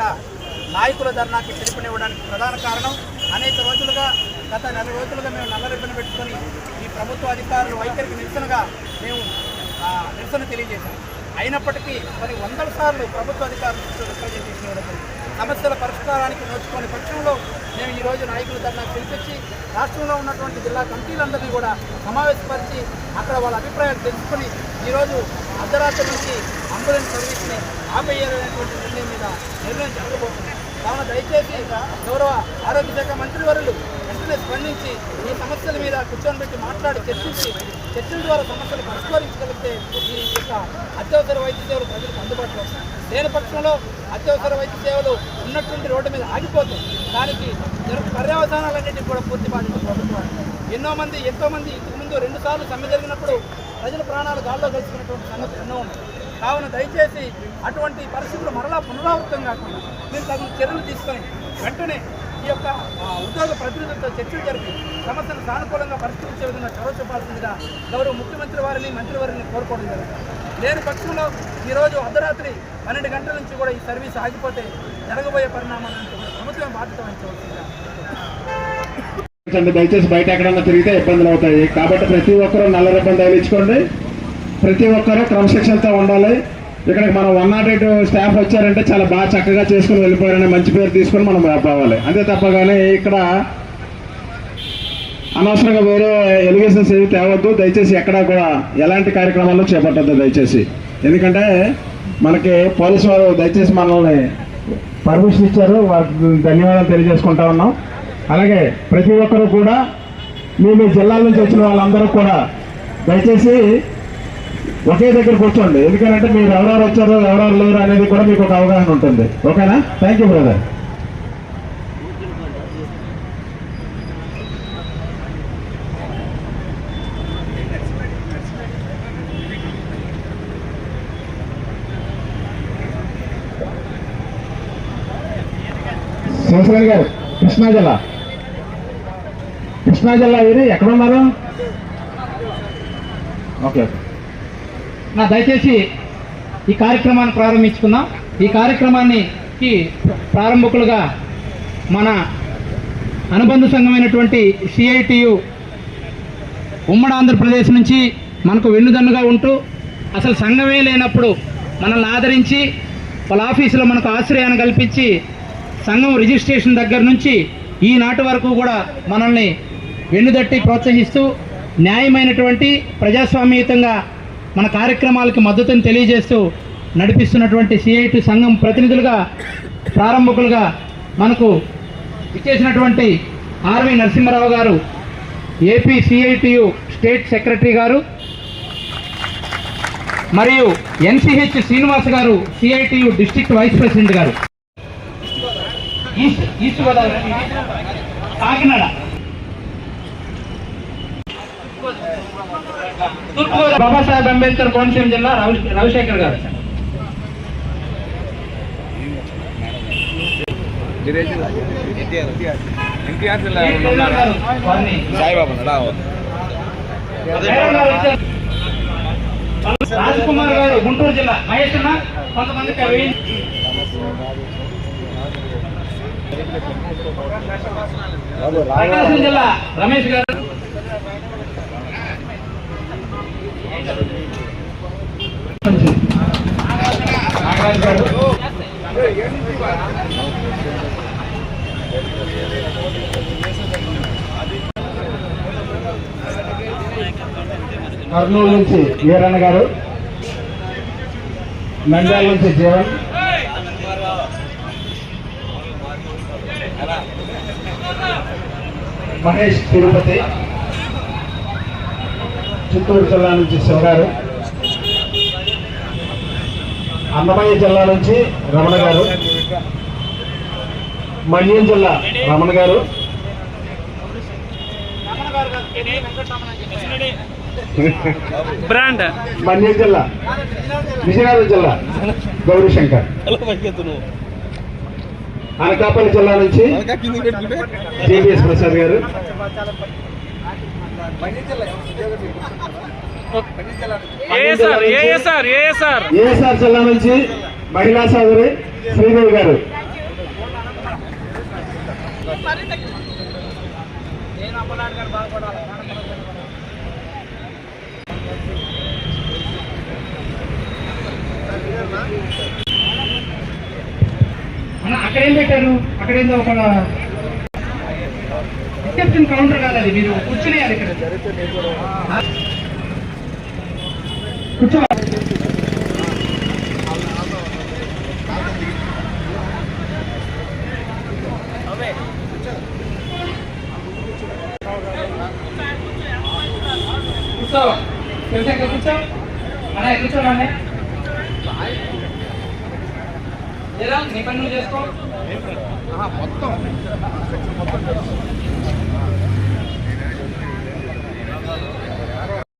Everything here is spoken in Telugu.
కూడా నాయకుల ధర్నాకి పిలుపునివ్వడానికి ప్రధాన కారణం అనేక రోజులుగా గత నెల రోజులుగా మేము నల్లరిబ్బను పెట్టుకొని ఈ ప్రభుత్వ అధికారుల వైఖరికి నిరసనగా మేము నిరసన తెలియజేశాం. అయినప్పటికీ మరి వందల సార్లు ప్రభుత్వ అధికారులు రిప్రజెంటేషన్ ఇవ్వడం సమస్యల పరిష్కారానికి నోచుకోని పక్షంలో మేము ఈరోజు నాయకుల ధర్నా పిలిపించి రాష్ట్రంలో ఉన్నటువంటి జిల్లా కమిటీలందరినీ కూడా సమావేశపరిచి అక్కడ వాళ్ళ అభిప్రాయాలు తెలుసుకొని ఈరోజు అర్ధరాత్రి నుంచి అంబులెన్స్ సర్వీస్ని ఆపేయాలనేటువంటి నిర్ణయం మీద నిర్ణయం జరగబోతుంది కావున దయచేసి గౌరవ ఆరోగ్య శాఖ మంత్రి వరులు వెంటనే స్పందించి ఈ సమస్యల మీద కూర్చొని పెట్టి మాట్లాడి చర్చించి చర్చల ద్వారా సమస్యలు పరిష్కరించగలిగితే ఈ యొక్క అత్యవసర వైద్య సేవలు ప్రజలకు అందుబాటులో వస్తాయి లేని పక్షంలో అత్యవసర వైద్య సేవలు ఉన్నటువంటి రోడ్డు మీద ఆగిపోతాయి దానికి జరు పర్యవసానాలన్నింటినీ కూడా పూర్తి బాధ్యత ప్రభుత్వానికి ఎన్నో మంది ఎంతో మంది ఇంతకు ముందు రెండు సార్లు సమ్మె జరిగినప్పుడు ప్రజల ప్రాణాలు గాల్లో కలుసుకున్నటువంటి సంగతి ఎన్నో ఉన్నాయి. కావున దయచేసి అటువంటి పరిస్థితులు మరలా పునరావృతం కాకుండా మీరు తగిన చర్యలు తీసుకొని వెంటనే ఈ యొక్క ఆ, ఉద్యోగ ప్రతినిధులతో చర్చలు జరిపి సమస్యను సానుకూలంగా పరిష్కరించే విధంగా చొరవ చూపాల్సిందిగా గౌరవ ముఖ్యమంత్రి వారిని మంత్రివారిని కోరుకోవడం జరుగుతుంది లేని పక్షంలో ఈరోజు అర్ధరాత్రి పన్నెండు గంటల నుంచి కూడా ఈ సర్వీస్ ఆగిపోతే జరగబోయే పరిణామాలను ప్రభుత్వం బాధ్యత వహించవలసిందిగా దయచేసి బయట ఎక్కడన్నా తిరిగితే ఇబ్బందులు అవుతాయి. కాబట్టి ప్రతి ఒక్కరూ నల్ల రిబ్బన్ తగిలించుకోండి ప్రతి ఒక్కరూ క్రమశిక్షణతో ఉండాలి. ఇక్కడికి మనం వన్ నాట్ ఎయిట్ స్టాఫ్ వచ్చారంటే చాలా బాగా చక్కగా చేసుకుని వెళ్ళిపోయారని మంచి పేరు తీసుకొని మనం పోవాలి అంతే తప్ప కానీ ఇక్కడ అనవసరంగా వేరే ఎలిగేషన్స్ ఏవి తేవద్దు. దయచేసి ఎక్కడా కూడా ఎలాంటి కార్యక్రమాలు చేపట్టద్దు దయచేసి. ఎందుకంటే మనకి పోలీసు వారు దయచేసి మనల్ని పర్మిషన్ ఇచ్చారు. వారికి ధన్యవాదాలు తెలియజేసుకుంటా ఉన్నాం. అలాగే ప్రతి ఒక్కరూ కూడా మీ మీ జిల్లాల నుంచి వచ్చిన వాళ్ళందరూ కూడా దయచేసి ఒకే దగ్గర కూర్చోండి. ఎందుకంటే మీరు ఎవరెవరు వచ్చారో ఎవరెవరు లేరు అనేది కూడా మీకు ఒక అవగాహన ఉంటుంది. ఓకేనా? థ్యాంక్ యూ బ్రదర్ శివశంకర్ గారు కృష్ణా జిల్లా కృష్ణా జిల్లా ఇది ఎక్కడ ఉన్నారు? ఓకే. నా దయచేసి ఈ కార్యక్రమాన్ని ప్రారంభించుకుందాం. ఈ కార్యక్రమానికి ప్రారంభకులుగా మన అనుబంధ సంఘమైనటువంటి సిఐటియు ఉమ్మడి ఆంధ్రప్రదేశ్ నుంచి మనకు వెన్నుదన్నుగా ఉంటూ అసలు సంఘమే లేనప్పుడు మనల్ని ఆదరించి వాళ్ళ ఆఫీసులో మనకు ఆశ్రయాన్ని కల్పించి సంఘం రిజిస్ట్రేషన్ దగ్గర నుంచి ఈనాటి వరకు కూడా మనల్ని వెన్నుదట్టి ప్రోత్సహిస్తూ న్యాయమైనటువంటి ప్రజాస్వామ్యయుతంగా మన కార్యక్రమాలకి మద్దతుని తెలియజేస్తూ నడిపిస్తున్నటువంటి సిఐటి సంఘం ప్రతినిధులుగా ప్రారంభకులుగా మనకు ఇచ్చేసినటువంటి ఆర్వి నరసింహారావు గారు ఏపీ సిఐటియు స్టేట్ సెక్రటరీ గారు మరియు NCH Srinivas garu CITU district vice president garu. East East Godavari Kakinada. Babasaheb Ambedkar Konaseema జిల్లా రవిశేఖర్ గారు. ఎన్టీఆర్ గారు రాజ్ కుమార్ గారు గుంటూరు జిల్లా. మహేష్ అన్న కొంతమంది ప్రకాశం జిల్లా రమేష్ గారు. నాగరాజు గారు కర్నూలు నుంచి వీరన్న గారు నంద్యాల నుంచి జీవన్. మహేష్ తిరుపతి చిత్తూరు జిల్లా నుంచి శివగారు. అన్నమయ్య జిల్లా నుంచి రమణ గారు. మన్యం జిల్లా రమణ గారు. బ్రాండ్. మన్యం జిల్లా విజయనగరం జిల్లా గౌరీశంకర్. అనకాపల్లి జిల్లా నుంచి జేబీఎస్ ప్రసాద్ గారు. ఏఎస్ఆర్ ఏఎస్ఆర్ ఏఎస్ఆర్ ఏఎస్ఆర్ జిల్లా నుంచి? మహిళా సోదరి శ్రీదేవి గారు. అక్కడ ఏం పెట్టారు? అక్కడ ఏందో ఒక రిసెప్షన్ కౌంటర్ కాదు అది మీరు కూర్చునేయాలి ఇక్కడ. కూర్చో కూర్చో తెలుసా కూర్చో అన్న కూర్చోరా అన్నయ్య. నీ పని నువ్వు చేసుకో మొత్తం